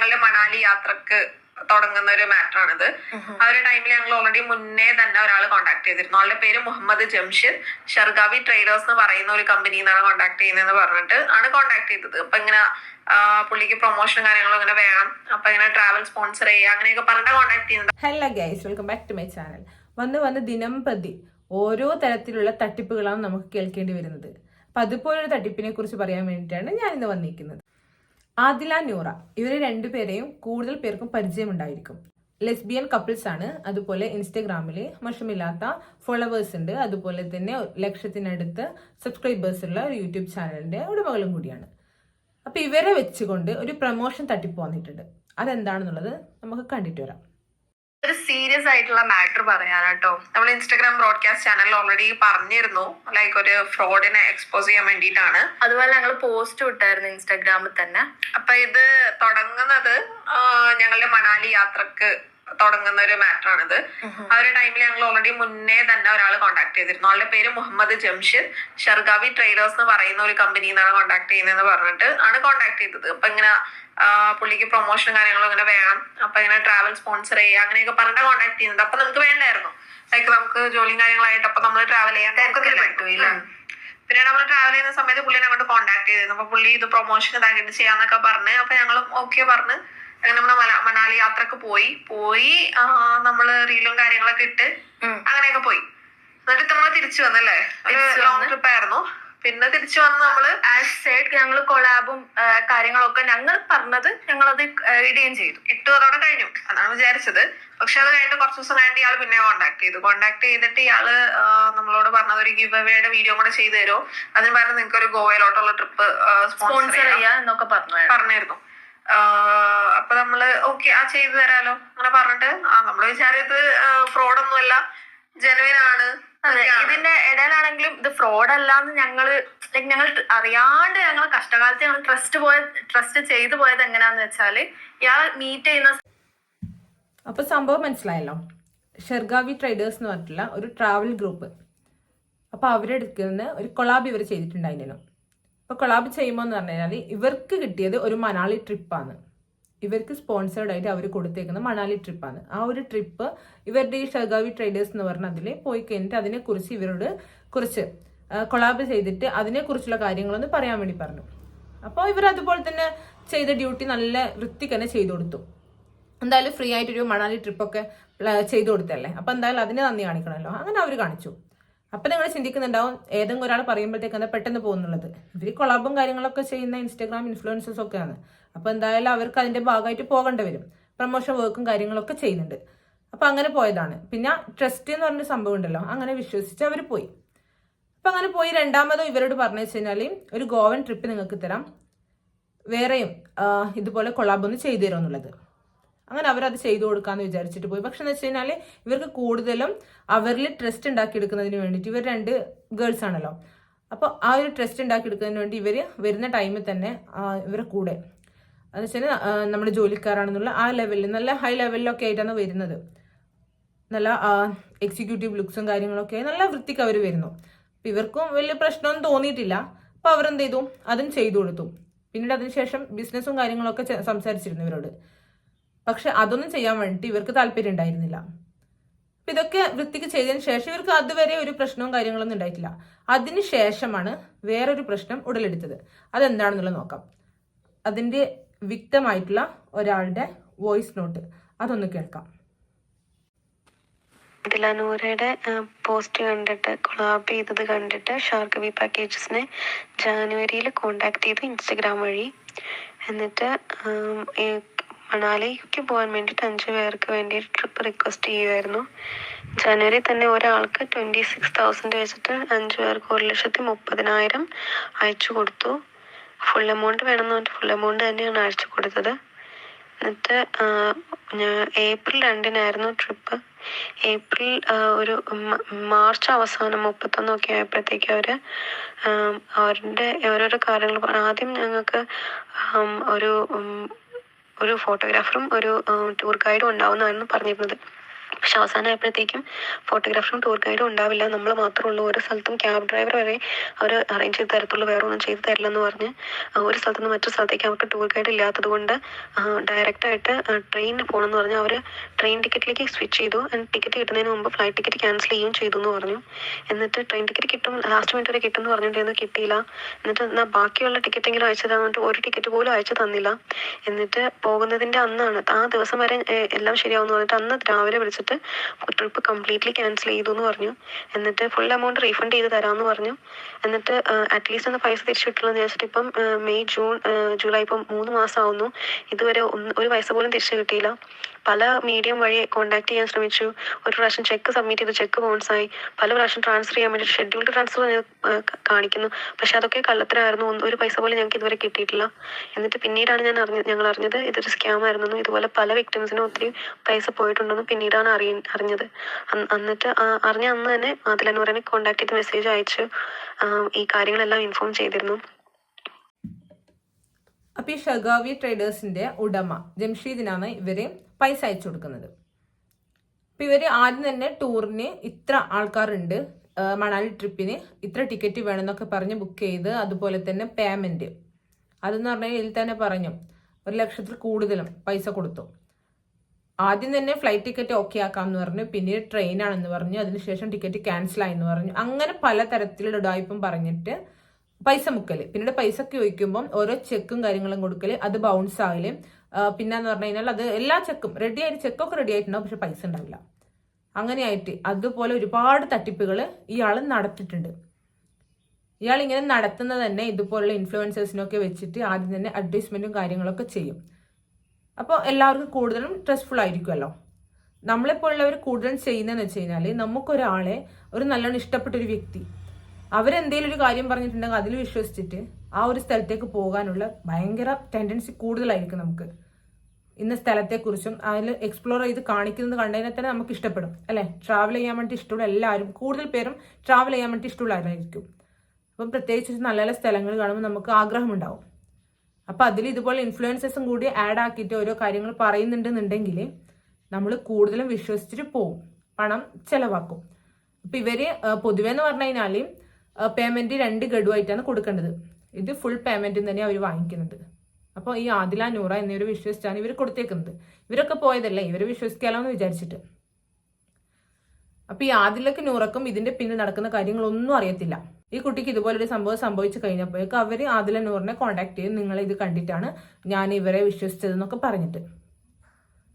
ഞങ്ങളുടെ മണാലി യാത്രയ്ക്ക് തുടങ്ങുന്ന ഒരു മാറ്റർ ആണിത് ആ ഒരു ടൈമിൽ ഞങ്ങൾ ഓൾറെഡി മുന്നേ തന്നെ ഒരാൾ കോൺടാക്ട് ചെയ്തിരുന്നു. ആളുടെ പേര് മുഹമ്മദ് ജംഷിദ്. ഷർഗാവി ട്രേഡേഴ്സ് എന്ന് പറയുന്ന ഒരു കമ്പനിയിൽ നിന്നാണ് കോൺടാക്ട് ചെയ്യുന്നതെന്ന് പറഞ്ഞിട്ട് ആണ് കോൺടാക്ട് ചെയ്തത്. അപ്പൊ ഇങ്ങനെ പുള്ളിക്ക് പ്രൊമോഷനും കാര്യങ്ങളും അങ്ങനെ വേണം. അപ്പൊ ഇങ്ങനെ ട്രാവൽ സ്പോൺസർ ചെയ്യുക അങ്ങനെയൊക്കെ പറഞ്ഞിട്ട് കോൺടാക്ട് ചെയ്യുന്നത്. Hello guys welcome back to my channel വന്ന് വന്ന് ദിനം പ്രതി ഓരോ തരത്തിലുള്ള തട്ടിപ്പുകളാണ് നമുക്ക് കേൾക്കേണ്ടി വരുന്നത്. അപ്പം അതുപോലൊരു തട്ടിപ്പിനെ കുറിച്ച് പറയാൻ വേണ്ടിയിട്ടാണ് ഞാൻ ഇന്ന് വന്നിരിക്കുന്നത്. ആദില നൂറ ഇവരെ രണ്ടുപേരെയും കൂടുതൽ പേർക്കും പരിചയമുണ്ടായിരിക്കും. ലെസ്ബിയൻ കപ്പിൾസ് ആണ്. അതുപോലെ ഇൻസ്റ്റഗ്രാമിൽ മോശമില്ലാത്ത ഫോളോവേഴ്സ് ഉണ്ട്. അതുപോലെ തന്നെ ലക്ഷത്തിനടുത്ത് സബ്സ്ക്രൈബേഴ്സ് ഉള്ള ഒരു യൂട്യൂബ് ചാനലിന്റെ ഉടമകളും കൂടിയാണ്. അപ്പൊ ഇവരെ വെച്ചുകൊണ്ട് ഒരു പ്രൊമോഷൻ തട്ടിപ്പ് വന്നിട്ടുണ്ട്. അതെന്താണെന്നുള്ളത് നമുക്ക് കണ്ടിട്ട് വരാം. ഒരു സീരിയസ് ആയിട്ടുള്ള മാറ്റർ പറയാനാട്ടോ. നമ്മൾ ഇൻസ്റ്റാഗ്രാം ബ്രോഡ്കാസ്റ്റ് ചാനലിൽ ഓൾറെഡി പറഞ്ഞിരുന്നു. ലൈക്ക് ഒരു ഫ്രോഡിനെ എക്സ്പോസ് ചെയ്യാൻ വേണ്ടിയിട്ടാണ്. അതുപോലെ ഞങ്ങൾ പോസ്റ്റ് വിട്ടായിരുന്നു ഇൻസ്റ്റാഗ്രാമിൽ തന്നെ. അപ്പൊ ഇത് തുടങ്ങുന്നത് ഞങ്ങളുടെ മണാലി യാത്രയ്ക്ക് തുടങ്ങുന്ന ഒരു മാറ്റർ ആണിത് ആ ഒരു ടൈമിൽ ഞങ്ങൾ ഓൾറെഡി മുന്നേ തന്നെ ഒരാൾ കോൺടാക്ട് ചെയ്തിരുന്നു. ആളുടെ പേര് മുഹമ്മദ് ജംഷിദ്. ഷർഗാവി ട്രേഡേഴ്സ് എന്ന് പറയുന്ന ഒരു കമ്പനിയിൽ നിന്നാണ് കോൺടാക്ട് ചെയ്യുന്നതെന്ന് പറഞ്ഞിട്ട് ആണ് കോൺടാക്ട് ചെയ്തത്. അപ്പൊ ഇങ്ങനെ പുള്ളിക്ക് പ്രൊമോഷനും കാര്യങ്ങളും ഇങ്ങനെ വേണം. അപ്പൊ ഇങ്ങനെ ട്രാവൽ സ്പോൺസർ ചെയ്യുക അങ്ങനെയൊക്കെ പറഞ്ഞിട്ട് കോൺടാക്ട് ചെയ്യുന്നത്. അപ്പൊ നമുക്ക് വേണ്ടായിരുന്നു. ലൈക്ക് നമുക്ക് ജോലിയും കാര്യങ്ങളായിട്ട് അപ്പൊ നമ്മൾ ട്രാവൽ ചെയ്യാൻ പറ്റൂല. പിന്നെ നമ്മൾ ട്രാവൽ ചെയ്യുന്ന സമയത്ത് പുള്ളിനെ അങ്ങോട്ട് കോൺടാക്ട് ചെയ്തിരുന്നു. അപ്പൊ പുള്ളി ഇത് പ്രൊമോഷൻ ഇതാക്കിയിട്ട് ചെയ്യാന്നൊക്കെ പറഞ്ഞ്. അപ്പൊ ഞങ്ങളും ഓക്കെ പറഞ്ഞ്. അങ്ങനെ നമ്മൾ മല- മണാലി യാത്രയ്ക്ക് പോയി. പോയി നമ്മൾ റീലും കാര്യങ്ങളൊക്കെ ഇട്ട് അങ്ങനെയൊക്കെ പോയി. എന്നിട്ട് നമ്മൾ തിരിച്ചു വന്നല്ലേ? ഒരു ലോങ് ട്രിപ്പ് ആയിരുന്നു. പിന്നെ തിരിച്ചു വന്ന് നമ്മൾ ആസ് സൈഡ് ഞങ്ങൾ കൊളാബും കാര്യങ്ങളൊക്കെ ഞങ്ങൾ പറഞ്ഞത് ഞങ്ങൾ അത് ഇടുകയും ചെയ്തു. ഇട്ടു അതോടെ കഴിഞ്ഞു. അതാണ് വിചാരിച്ചത്. പക്ഷെ അത് കഴിഞ്ഞിട്ട് കുറച്ച് ദിവസം കഴിഞ്ഞിട്ട് ഇയാൾ പിന്നെ കോണ്ടാക്ട് ചെയ്തു. കോണ്ടാക്ട് ചെയ്തിട്ട് ഇയാൾ നമ്മളോട് പറഞ്ഞത് ഒരു ഗിവ് അവയുടെ വീഡിയോ കൂടെ ചെയ്തു തരുമോ? അതിന് പറഞ്ഞ് നിങ്ങൾക്ക് ഒരു ഗോവയിലോട്ടുള്ള ട്രിപ്പ് സ്പോൺസർ ചെയ്യാം. എന്നൊക്കെ പറഞ്ഞു പറഞ്ഞിരുന്നു. ഓക്കെ ആ ചെയ്തു തരാലോ? അങ്ങനെ പറഞ്ഞിട്ട് ആ നമ്മൾ വിചാരിച്ചത് ഫ്രോഡൊന്നുമല്ല ജെനുവിൻ ആണ്. ഇതിന്റെ ഇടയിലാണെങ്കിലും ഇത് ഫ്രോഡ് അല്ലാന്ന് ഞങ്ങൾ ലൈക് ഞങ്ങൾ അറിയാണ്ട് ഞങ്ങൾ കഷ്ടകാലത്ത് ഞങ്ങൾ ട്രസ്റ്റ് പോയ ട്രസ്റ്റ് ചെയ്തു പോയത് എങ്ങനെയാന്ന് വെച്ചാൽ ഇയാൾ മീറ്റ് ചെയ്യുന്ന അപ്പൊ സംഭവം മനസ്സിലായല്ലോ. ഷെർഗാവി ട്രേഡേഴ്സ് എന്ന് പറഞ്ഞിട്ടുള്ള ഒരു ട്രാവൽ ഗ്രൂപ്പ് അപ്പോൾ നിന്ന് ഒരു കൊളാബ് ഇവർ ചെയ്തിട്ടുണ്ടായിരുന്നു അപ്പോൾ കൊളാബ് ചെയ്യുമ്പോൾ എന്ന് പറഞ്ഞു കഴിഞ്ഞാൽ ഇവർക്ക് കിട്ടിയത് ഒരു മണാലി ട്രിപ്പാണ് ഇവർക്ക് സ്പോൺസേർഡ് ആയിട്ട് അവർ കൊടുത്തേക്കുന്ന മണാലി ട്രിപ്പാണ് ആ ഒരു ട്രിപ്പ് ഇവരുടെ ഈ ഷഗാവി ട്രേഡേഴ്സ് എന്ന് പറഞ്ഞ അതിൽ പോയി കഴിഞ്ഞിട്ട് അതിനെക്കുറിച്ച് ഇവരോട് കുറച്ച് കൊളാബ് ചെയ്തിട്ട് അതിനെക്കുറിച്ചുള്ള കാര്യങ്ങളൊന്ന് പറയാൻ വേണ്ടി പറഞ്ഞു. അപ്പോൾ ഇവർ അതുപോലെ തന്നെ ചെയ്ത ഡ്യൂട്ടി നല്ല വൃത്തിക്ക് തന്നെ ചെയ്തു കൊടുത്തു. എന്തായാലും ഫ്രീ ആയിട്ടൊരു മണാലി ട്രിപ്പൊക്കെ ചെയ്തു കൊടുത്തല്ലേ അപ്പോൾ എന്തായാലും അതിനെ നന്ദി കാണിക്കണമല്ലോ. അങ്ങനെ അവർ കാണിച്ചു. അപ്പം നിങ്ങൾ ചിന്തിക്കുന്നുണ്ടാവും ഏതെങ്കിലും ഒരാൾ പറയുമ്പോഴത്തേക്ക് എന്താ പെട്ടെന്ന് പോകുന്നുള്ളത്. ഇവർ കൊളാബും കാര്യങ്ങളൊക്കെ ചെയ്യുന്ന ഇൻസ്റ്റാഗ്രാം ഇൻഫ്ലുവൻസേഴ്സ് ഒക്കെയാണ്. അപ്പോൾ എന്തായാലും അവർക്ക് അതിന്റെ ഭാഗമായിട്ട് പോകേണ്ടി വരും. പ്രൊമോഷൻ വർക്കും കാര്യങ്ങളൊക്കെ ചെയ്യുന്നുണ്ട്. അപ്പോൾ അങ്ങനെ പോയതാണ്. പിന്നെ ട്രസ്റ്റ് എന്ന് പറഞ്ഞ സംഭവം ഉണ്ടല്ലോ അങ്ങനെ വിശ്വസിച്ച് അവർ പോയി. അപ്പം അങ്ങനെ പോയി രണ്ടാമതും ഇവരോട് പറഞ്ഞു വെച്ച് കഴിഞ്ഞാൽ ഒരു ഗോവൻ ട്രിപ്പ് നിങ്ങൾക്ക് തരാം. വേറെയും ഇതുപോലെ കൊളാബ് ഒന്ന് ചെയ്തു തരുമോ എന്നുള്ളത് അങ്ങനെ അവരത് ചെയ്തു കൊടുക്കാന്ന് വിചാരിച്ചിട്ട് പോയി. പക്ഷെ എന്ന് വെച്ച് കഴിഞ്ഞാൽ ഇവർക്ക് കൂടുതലും അവരിൽ ട്രസ്റ്റ് ഉണ്ടാക്കിയെടുക്കുന്നതിന് വേണ്ടിയിട്ട് ഇവർ രണ്ട് ഗേൾസ് ആണല്ലോ. അപ്പോൾ ആ ഒരു ട്രസ്റ്റ് ഉണ്ടാക്കിയെടുക്കുന്നതിന് വേണ്ടി ഇവർ വരുന്ന ടൈമിൽ തന്നെ ഇവരെ കൂടെ. എന്ന് വെച്ചാൽ നമ്മുടെ ജോലിക്കാരാണെന്നുള്ള ആ ലെവലിൽ നല്ല ഹൈ ലെവലിലൊക്കെ ആയിട്ടാണ് വരുന്നത്. നല്ല എക്സിക്യൂട്ടീവ് ലുക്സും കാര്യങ്ങളൊക്കെ നല്ല വൃത്തിക്ക് അവർ വരുന്നു. അപ്പം ഇവർക്കും വലിയ പ്രശ്നമൊന്നും തോന്നിയിട്ടില്ല. അപ്പോൾ അവരെന്ത് ചെയ്തു? അതും ചെയ്തു കൊടുത്തു. പിന്നീട് അതിനുശേഷം ബിസിനസ്സും കാര്യങ്ങളൊക്കെ സംസാരിച്ചിരുന്നു ഇവരോട്. പക്ഷെ അതൊന്നും ചെയ്യാൻ വേണ്ടിയിട്ട് ഇവർക്ക് താല്പര്യം ഉണ്ടായിരുന്നില്ല. ഇതൊക്കെ വൃത്തിക്ക് ചെയ്തതിന് ശേഷം ഇവർക്ക് അതുവരെ ഒരു പ്രശ്നവും കാര്യങ്ങളൊന്നും ഉണ്ടായിട്ടില്ല. അതിന് ശേഷമാണ് വേറൊരു പ്രശ്നം ഉടലെടുത്തത്. അതെന്താണെന്നുള്ളത് നോക്കാം. അതിന്റെ വ്യക്തമായിട്ടുള്ള ഒരാളുടെ വോയിസ് നോട്ട്. അതൊന്ന് കേൾക്കാം. ദിലാനൂരയുടെ പോസ്റ്റ് കണ്ടിട്ട് കൊളാബ് ചെയ്തത് കണ്ടിട്ട് ഷാർക്ക് ബി പാക്കേജസിനെ ജാനുവരിയിൽ കോണ്ടാക്ട് ചെയ്തു ഇൻസ്റ്റഗ്രാം വഴി. എന്നിട്ട് മണാലിക്ക് പോകാൻ വേണ്ടിയിട്ട് അഞ്ച് പേർക്ക് വേണ്ടി ട്രിപ്പ് റിക്വസ്റ്റ് ചെയ്യുമായിരുന്നു ജനുവരി തന്നെ ഒരാൾക്ക് ട്വന്റി സിക്സ് തൗസൻഡ് വെച്ചിട്ട് അഞ്ച് പേർക്ക് ഒരു ലക്ഷത്തി മുപ്പതിനായിരം അയച്ചു കൊടുത്തു. ഫുൾ എമൗണ്ട് വേണമെന്ന് പറഞ്ഞിട്ട് ഫുൾ എമൗണ്ട് തന്നെയാണ് അയച്ചു കൊടുത്തത്. എന്നിട്ട് ഏപ്രിൽ രണ്ടിനായിരുന്നു ട്രിപ്പ് ഏപ്രിൽ ഒരു മാർച്ച് അവസാനം മുപ്പത്തൊന്നൊക്കെ ആയപ്പോഴത്തേക്ക് അവർ അവരുടെ ഓരോരോ കാര്യങ്ങൾ ആദ്യം ഞങ്ങൾക്ക് ഒരു ഒരു ഫോട്ടോഗ്രാഫറും ഒരു ടൂർ ഗൈഡും ഉണ്ടാവുന്നതായിരുന്നു പറഞ്ഞിരുന്നത്. പക്ഷെ അവസാനമായപ്പോഴത്തേക്കും ഫോട്ടോഗ്രാഫറും ടൂർ ഗൈഡും ഉണ്ടാവില്ല. നമ്മൾ മാത്രമേ ഉള്ളൂ ഓരോ സ്ഥലത്തും ക്യാബ് ഡ്രൈവർ വരെ അവർ അറേഞ്ച് ചെയ്ത് തരത്തുള്ളൂ. വേറെ ഒന്നും ചെയ്ത് തരില്ലെന്ന് പറഞ്ഞ് ഒരു സ്ഥലത്ത് നിന്ന് മറ്റൊരു സ്ഥലത്തേക്ക് അവർക്ക് ടൂർ ഗൈഡ് ഇല്ലാത്തത് കൊണ്ട് ഡയറക്റ്റായിട്ട് ട്രെയിനിന് പോകണമെന്ന് പറഞ്ഞ് അവർ ട്രെയിൻ ടിക്കറ്റിലേക്ക് സ്വിച്ച് ചെയ്തു. ടിക്കറ്റ് കിട്ടുന്നതിന് മുമ്പ് ഫ്ലൈറ്റ് ടിക്കറ്റ് ക്യാൻസൽ ചെയ്യുകയും ചെയ്തു എന്ന് പറഞ്ഞു. എന്നിട്ട് ട്രെയിൻ ടിക്കറ്റ് കിട്ടും ലാസ്റ്റ് മിനിറ്റ് വരെ കിട്ടുമെന്ന് പറഞ്ഞിട്ടുണ്ടായിരുന്നു കിട്ടിയില്ല. എന്നിട്ട് എന്നാൽ ബാക്കിയുള്ള ടിക്കറ്റെങ്കിലും അയച്ചു തന്നിട്ട് ഒരു ടിക്കറ്റ് പോലും അയച്ചു തന്നില്ല. എന്നിട്ട് പോകുന്നതിന്റെ അന്നാണ് ആ ദിവസം വരെ എല്ലാം ശരിയാവുമെന്ന് പറഞ്ഞിട്ട് അന്ന് രാവിലെ വിളിച്ചിട്ട് ട്രിപ്പ് കംപ്ലീറ്റ്ലി ക്യാൻസൽ ചെയ്തു എന്ന് പറഞ്ഞു. എന്നിട്ട് ഫുൾ എമൗണ്ട് റീഫണ്ട് ചെയ്ത് തരാമെന്ന് പറഞ്ഞു. എന്നിട്ട് അറ്റ്ലീസ്റ്റ് ഒന്ന് പൈസ തിരിച്ചു കിട്ടുള്ളൂ എന്ന് വെച്ചിട്ട് ഇപ്പം മെയ് ജൂൺ ജൂലൈ ഇപ്പം മൂന്ന് മാസം ആവുന്നു ഇതുവരെ ഒന്ന് ഒരു പൈസ പോലും തിരിച്ചു കിട്ടിയില്ല. പല മീഡിയം വഴി കോൺടാക്ട് ചെയ്യാൻ ശ്രമിച്ചു. ഒരു പ്രാവശ്യം ചെക്ക് സബ്മിറ്റ് ചെയ്ത് ചെക്ക് ബൗൺസായി പല പ്രാവശ്യം ട്രാൻസ്ഫർ ചെയ്യാൻ വേണ്ടി ഷെഡ്യൂൾഡ് ട്രാൻസ്ഫർ കാണിക്കുന്നു. പക്ഷെ അതൊക്കെ കള്ളത്തരായിരുന്നു. ഒരു പൈസ പോലും ഞങ്ങൾക്ക് ഇതുവരെ കിട്ടിയിട്ടില്ല. എന്നിട്ട് പിന്നീടാണ് ഞാൻ അറിഞ്ഞത് ഞങ്ങൾ അറിഞ്ഞത് ഇതൊരു സ്കാം ആയിരുന്നു ഇതുപോലെ പല വിക്ടിംസിനും ഒത്തിരി പൈസ പോയിട്ടുണ്ടെന്ന് പിന്നീടാണ് അറിയ അറിഞ്ഞത്. എന്നിട്ട് അറിഞ്ഞ അന്ന് തന്നെ ആദിലനൂറിനെ കോൺടാക്ട് ചെയ്ത് മെസ്സേജ് അയച്ചു. ഈ കാര്യങ്ങളെല്ലാം ഇൻഫോം ചെയ്തിരുന്നു. അപ്പോൾ ഈ ഷഗാവി ട്രേഡേഴ്സിന്റെ ഉടമ ജംഷീദിനാണ് ഇവർ പൈസ അയച്ചു കൊടുക്കുന്നത്. അപ്പോൾ ഇവർ ആദ്യം തന്നെ ടൂറിന് ഇത്ര ആൾക്കാരുണ്ട് മണാലി ട്രിപ്പിന് ഇത്ര ടിക്കറ്റ് വേണമെന്നൊക്കെ പറഞ്ഞ് ബുക്ക് ചെയ്ത് അതുപോലെ തന്നെ പേയ്മെന്റ് അതെന്ന് പറഞ്ഞാൽ ഇതിൽ തന്നെ പറഞ്ഞു ഒരു ലക്ഷത്തിൽ കൂടുതലും പൈസ കൊടുത്തു. ആദ്യം തന്നെ ഫ്ലൈറ്റ് ടിക്കറ്റ് ഓക്കെ ആക്കാമെന്ന് പറഞ്ഞു പിന്നീട് ട്രെയിനാണെന്ന് പറഞ്ഞു അതിനുശേഷം ടിക്കറ്റ് ക്യാൻസൽ ആയെന്ന് പറഞ്ഞു. അങ്ങനെ പലതരത്തിലുള്ള ഉടായ്പം പറഞ്ഞിട്ട് പൈസ മുക്കൽ. പിന്നീട് പൈസ ചോദിക്കുമ്പോൾ ഓരോ ചെക്കും കാര്യങ്ങളും കൊടുക്കൽ അത് ബൗൺസ് ആകൽ. പിന്നെ എന്ന് പറഞ്ഞു കഴിഞ്ഞാൽ അത് എല്ലാ ചെക്കും റെഡി ആയിട്ട് ചെക്കൊക്കെ റെഡി ആയിട്ടുണ്ടാവും പക്ഷെ പൈസ ഉണ്ടാവില്ല. അങ്ങനെയായിട്ട് അതുപോലെ ഒരുപാട് തട്ടിപ്പുകൾ ഇയാൾ നടത്തിയിട്ടുണ്ട്. ഇയാൾ ഇങ്ങനെ നടത്തുന്നത് തന്നെ ഇതുപോലുള്ള ഇൻഫ്ലുവൻസേഴ്സിനൊക്കെ വെച്ചിട്ട് ആദ്യം തന്നെ അഡ്വർടൈസ്മെന്റും കാര്യങ്ങളൊക്കെ ചെയ്യും. അപ്പോൾ എല്ലാവർക്കും കൂടുതലും സ്ട്രെസ്ഫുൾ ആയിരിക്കുമല്ലോ. നമ്മളെപ്പോലുള്ളവർ കൂടുതലും ചെയ്യുന്നതെന്ന് വെച്ച് കഴിഞ്ഞാൽ നമുക്കൊരാളെ ഒരു നല്ലോണം ഇഷ്ടപ്പെട്ട ഒരു വ്യക്തി അവരെന്തെങ്കിലും ഒരു കാര്യം പറഞ്ഞിട്ടുണ്ടെങ്കിൽ അതിൽ വിശ്വസിച്ചിട്ട് ആ ഒരു സ്ഥലത്തേക്ക് പോകാനുള്ള ഭയങ്കര ടെൻഡൻസി കൂടുതലായിരിക്കും നമുക്ക്. ഇന്ന സ്ഥലത്തെക്കുറിച്ചും അതിൽ എക്സ്പ്ലോർ ചെയ്ത് കാണിക്കുന്നത് കണ്ടതിനെ തന്നെ നമുക്ക് ഇഷ്ടപ്പെടും അല്ലേ? ട്രാവൽ ചെയ്യാൻ വേണ്ടി ഇഷ്ടമുള്ള എല്ലാവരും കൂടുതൽ പേരും ട്രാവൽ ചെയ്യാൻ വേണ്ടി ഇഷ്ടമുള്ളവരായിരിക്കും. അപ്പം പ്രത്യേകിച്ച് നല്ല നല്ല സ്ഥലങ്ങൾ കാണുമ്പോൾ നമുക്ക് ആഗ്രഹമുണ്ടാവും. അപ്പം അതിൽ ഇതുപോലെ ഇൻഫ്ലുവൻസസും കൂടി ആഡ് ആക്കിയിട്ട് ഓരോ കാര്യങ്ങൾ പറയുന്നുണ്ടെന്നുണ്ടെങ്കിൽ നമ്മൾ കൂടുതലും വിശ്വസിച്ചിട്ട് പോവും പണം ചിലവാക്കും. അപ്പം ഇവർ പൊതുവേ എന്ന് പറഞ്ഞു കഴിഞ്ഞാൽ പേയ്മെന്റ് രണ്ട് ഗഡുവായിട്ടാണ് കൊടുക്കേണ്ടത്. ഇത് ഫുൾ പേയ്മെന്റ് തന്നെ അവർ വാങ്ങിക്കുന്നത്. അപ്പോൾ ഈ ആദില നൂറ എന്നിവർ വിശ്വസിച്ചാണ് ഇവർ കൊടുത്തേക്കുന്നത്. ഇവരൊക്കെ പോയതല്ലേ? ഇവർ വിശ്വസിക്കാലോ എന്ന് വിചാരിച്ചിട്ട്. അപ്പൊ ഈ ആദിലക്ക് നൂറക്കും ഇതിന്റെ പിന്നിൽ നടക്കുന്ന കാര്യങ്ങളൊന്നും അറിയത്തില്ല. ഈ കുട്ടിക്ക് ഇതുപോലൊരു സംഭവം സംഭവിച്ചു കഴിഞ്ഞപ്പോഴേക്കും അവർ ആദില നൂറിനെ കോണ്ടാക്ട് ചെയ്ത് നിങ്ങളെ ഇത് കണ്ടിട്ടാണ് ഞാൻ ഇവരെ വിശ്വസിച്ചതെന്നൊക്കെ പറഞ്ഞിട്ട്.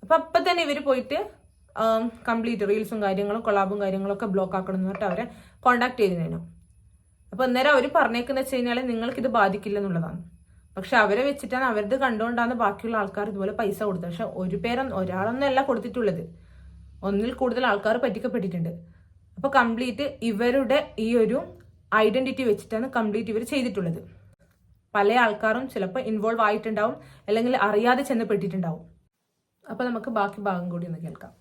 അപ്പൊ അപ്പൊ തന്നെ ഇവർ പോയിട്ട് കംപ്ലീറ്റ് റീൽസും കാര്യങ്ങളും കൊളാബും കാര്യങ്ങളൊക്കെ ബ്ലോക്ക് ആക്കണം എന്ന് പറഞ്ഞിട്ട് അവരെ കോണ്ടാക്ട് ചെയ്തിരുന്നു അപ്പൊ അന്നേരം അവർ പറഞ്ഞേക്കുന്ന വെച്ച് കഴിഞ്ഞാൽ നിങ്ങൾക്ക് ഇത് ബാധിക്കില്ല എന്നുള്ളതാണ് പക്ഷെ അവരെ വെച്ചിട്ടാണ് അവരത് കണ്ടുകൊണ്ടാണ് ബാക്കിയുള്ള ആൾക്കാർ ഇതുപോലെ പൈസ കൊടുത്തത്. പക്ഷെ ഒരു പേരൊന്നും ഒരാളൊന്നല്ല കൊടുത്തിട്ടുള്ളത്. ഒന്നിൽ കൂടുതൽ ആൾക്കാർ പറ്റിക്കപ്പെട്ടിട്ടുണ്ട്. അപ്പൊ കംപ്ലീറ്റ് ഇവരുടെ ഈ ഒരു ഐഡന്റിറ്റി വെച്ചിട്ടാണ് കംപ്ലീറ്റ് ഇവർ ചെയ്തിട്ടുള്ളത്. പല ആൾക്കാരും ചിലപ്പോൾ ഇൻവോൾവ് ആയിട്ടുണ്ടാവും. അല്ലെങ്കിൽ അറിയാതെ ചെന്ന് പെട്ടിട്ടുണ്ടാവും അപ്പൊ നമുക്ക് ബാക്കി ഭാഗം കൂടി ഒന്ന് കേൾക്കാം.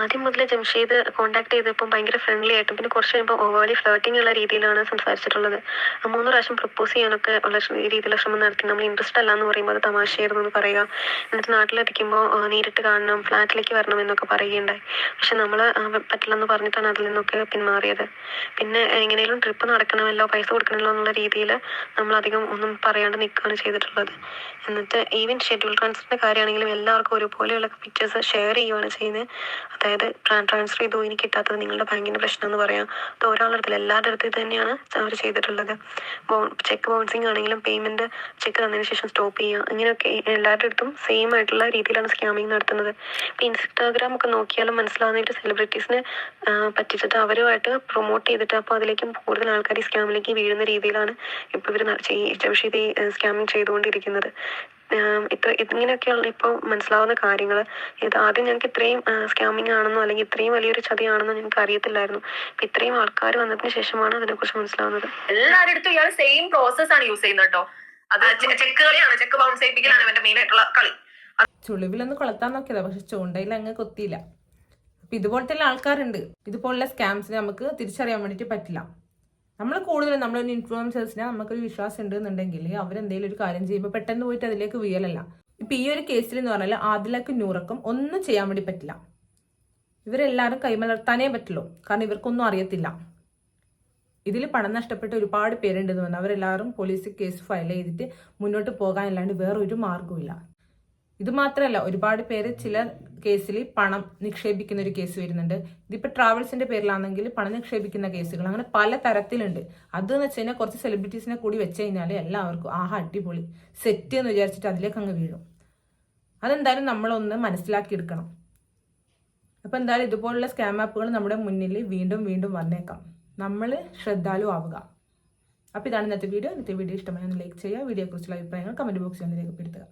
ആദ്യം മുതൽ ജംഷീദ് കോണ്ടാക്ട് ചെയ്തപ്പോൾ ഭയങ്കര ഫ്രണ്ട്ലി ആയിട്ടും പിന്നെ കുറച്ച് കഴിയുമ്പോൾ ഓവർലി ഫ്ലേട്ടിംഗ് ഉള്ള രീതിയിലാണ് സംസാരിച്ചിട്ടുള്ളത്. മൂന്ന് പ്രാവശ്യം പ്രപ്പോസ് ചെയ്യാനൊക്കെ ഉള്ള രീതിയിലുള്ള ശ്രമം നടത്തി. നമ്മൾ ഇൻട്രസ്റ്റ് അല്ല എന്ന് പറയുമ്പോൾ അത് തമാശയായിരുന്നു എന്ന് പറയുക. എന്നിട്ട് നാട്ടിലെത്തിക്കുമ്പോൾ നേരിട്ട് കാണണം ഫ്ലാറ്റിലേക്ക് വരണം എന്നൊക്കെ പറയുകയുണ്ടായി. പക്ഷെ നമ്മൾ പറ്റില്ലെന്ന് പറഞ്ഞിട്ടാണ് അതിൽ നിന്നൊക്കെ പിന്മാറിയത്. പിന്നെ എങ്ങനെയും ട്രിപ്പ് നടക്കണമല്ലോ പൈസ കൊടുക്കണമല്ലോ എന്നുള്ള രീതിയിൽ നമ്മൾ അധികം ഒന്നും പറയാണ്ട് നിൽക്കുകയാണ് ചെയ്തിട്ടുള്ളത്. എന്നിട്ട് ഈവൻ ഷെഡ്യൂൾ ട്രാൻസ്ഫറിന്റെ കാര്യമാണെങ്കിലും എല്ലാവർക്കും ഒരുപോലെയുള്ള പിക്ചേഴ്സ് ഷെയർ ചെയ്യുകയാണ് ചെയ്യുന്നത്. അതായത് ട്രാൻസ്ഫർ ചെയ്തു ഇനി കിട്ടാത്തത് നിങ്ങളുടെ ബാങ്കിന്റെ പ്രശ്നം എന്ന് പറയാം. അത് ഒരാളുടെ അടുത്തില്ല എല്ലാവരുടെ അടുത്ത് തന്നെയാണ് അവർ ചെയ്തിട്ടുള്ളത്. ചെക്ക് ബൗൺസിങ് ആണെങ്കിലും പേയ്മെന്റ് ചെക്ക് തന്നതിന് ശേഷം സ്റ്റോപ്പ് ചെയ്യുക. ഇങ്ങനെയൊക്കെ എല്ലാവരുടെ അടുത്തും സെയിം ആയിട്ടുള്ള രീതിയിലാണ് സ്കാമിങ് നടത്തുന്നത്. ഇൻസ്റ്റാഗ്രാം ഒക്കെ നോക്കിയാലും മനസ്സിലാവുന്ന സെലിബ്രിറ്റീസിനെ പറ്റിച്ചിട്ട് അവരുമായിട്ട് പ്രൊമോട്ട് ചെയ്തിട്ട് അപ്പോൾ അതിലേക്കും കൂടുതൽ ആൾക്കാർ ഈ സ്കാമിലേക്ക് വീഴുന്ന രീതിയിലാണ് ഇപ്പോൾ ഇവർ ജംഷീദ് സ്കാമിങ് ചെയ്തുകൊണ്ടിരിക്കുന്നത്. ഇത്ര ഇങ്ങനെയൊക്കെയുള്ള ഇപ്പോൾ മനസ്സിലാവുന്ന കാര്യങ്ങൾ ഇത് ആദ്യം ഞങ്ങൾക്ക് ഇത്രയും സ്കാമിംഗ് ആണെന്നോ അല്ലെങ്കിൽ ഇത്രയും വലിയൊരു ചതിയാണെന്നോ ഞങ്ങൾക്ക് അറിയത്തില്ലായിരുന്നു. ഇപ്പൊ ഇത്രയും ആൾക്കാർ വന്നതിന് ശേഷമാണ് അതിനെക്കുറിച്ച് മനസ്സിലാവുന്നത്. എല്ലാവരുടെ അടുത്തും ഇയാൾ സെയിം പ്രോസസ് ആണ് യൂസ് ചെയ്യുന്നത് കേട്ടോ അത് ചെക്ക് കളിയാണ് ചെക്ക് ബൗൺസ് ചെയ്യിപ്പിക്കലാണ് ഇവന്റെ മെയിൻ ആയിട്ടുള്ള കളി. ചുളിവിലൊന്ന് കൊളത്താൻ നോക്കിയതാ പക്ഷെ ചൂണ്ടയിൽ അങ്ങ് കൊത്തിയില്ല. അപ്പൊ ഇതുപോലത്തെ ആൾക്കാരുണ്ട്. ഇതുപോലുള്ള സ്കാംസിനെ നമുക്ക് തിരിച്ചറിയാൻ വേണ്ടിയിട്ട് പറ്റില്ല. നമ്മൾ കൂടുതലും നമ്മളൊരു ഇൻഫ്ലുവൻസേഴ്സിനെ നമുക്കൊരു വിശ്വാസം ഉണ്ട് എന്നുണ്ടെങ്കിൽ അവരെന്തെങ്കിലും ഒരു കാര്യം ചെയ്യുമ്പോൾ പെട്ടെന്ന് പോയിട്ട് അതിലേക്ക് വീഴലല്ല. ഇപ്പൊ ഈ ഒരു കേസിൽ എന്ന് പറഞ്ഞാൽ ആദിലക്കും നൂറക്കും ഒന്നും ചെയ്യാൻ വേണ്ടി പറ്റില്ല. ഇവരെല്ലാവരും കൈമലർത്താനേ പറ്റുള്ളൂ. കാരണം ഇവർക്കൊന്നും അറിയത്തില്ല. ഇതിൽ പണം നഷ്ടപ്പെട്ട ഒരുപാട് പേരുണ്ടെന്ന് പറഞ്ഞു അവരെല്ലാവരും പോലീസ് കേസ് ഫയൽ ചെയ്തിട്ട് മുന്നോട്ട് പോകാനല്ലാണ്ട് വേറൊരു ഒരു മാർഗവുമില്ല ഇത് മാത്രമല്ല ഒരുപാട് പേര് ചില കേസിൽ പണം നിക്ഷേപിക്കുന്ന ഒരു കേസ് വരുന്നുണ്ട്. ഇതിപ്പോൾ ട്രാവൽസിന്റെ പേരിലാണെങ്കിൽ പണം നിക്ഷേപിക്കുന്ന കേസുകൾ അങ്ങനെ പല തരത്തിലുണ്ട്. അത് എന്ന് വെച്ച് കഴിഞ്ഞാൽ കുറച്ച് സെലിബ്രിറ്റീസിനെ കൂടി വെച്ച് കഴിഞ്ഞാൽ എല്ലാവർക്കും ആഹാ അടിപൊളി സെറ്റ് എന്ന് വിചാരിച്ചിട്ട് അതിലേക്ക് അങ്ങ് വീഴും. അതെന്തായാലും നമ്മളൊന്ന് മനസ്സിലാക്കിയെടുക്കണം. അപ്പോൾ എന്തായാലും ഇതുപോലുള്ള സ്കാം ആപ്പുകൾ നമ്മുടെ മുന്നിൽ വീണ്ടും വീണ്ടും വന്നേക്കാം. നമ്മൾ ശ്രദ്ധാലു ആവുക. അപ്പോൾ ഇതാണ് ഇന്നത്തെ വീഡിയോ ഇന്നത്തെ വീഡിയോ ഇഷ്ടമായി ഒന്ന് ലൈക്ക് ചെയ്യുക വീഡിയോയെക്കുറിച്ചുള്ള അഭിപ്രായങ്ങൾ കമന്റ് ബോക്സിൽ ഒന്ന് രേഖപ്പെടുത്തുക.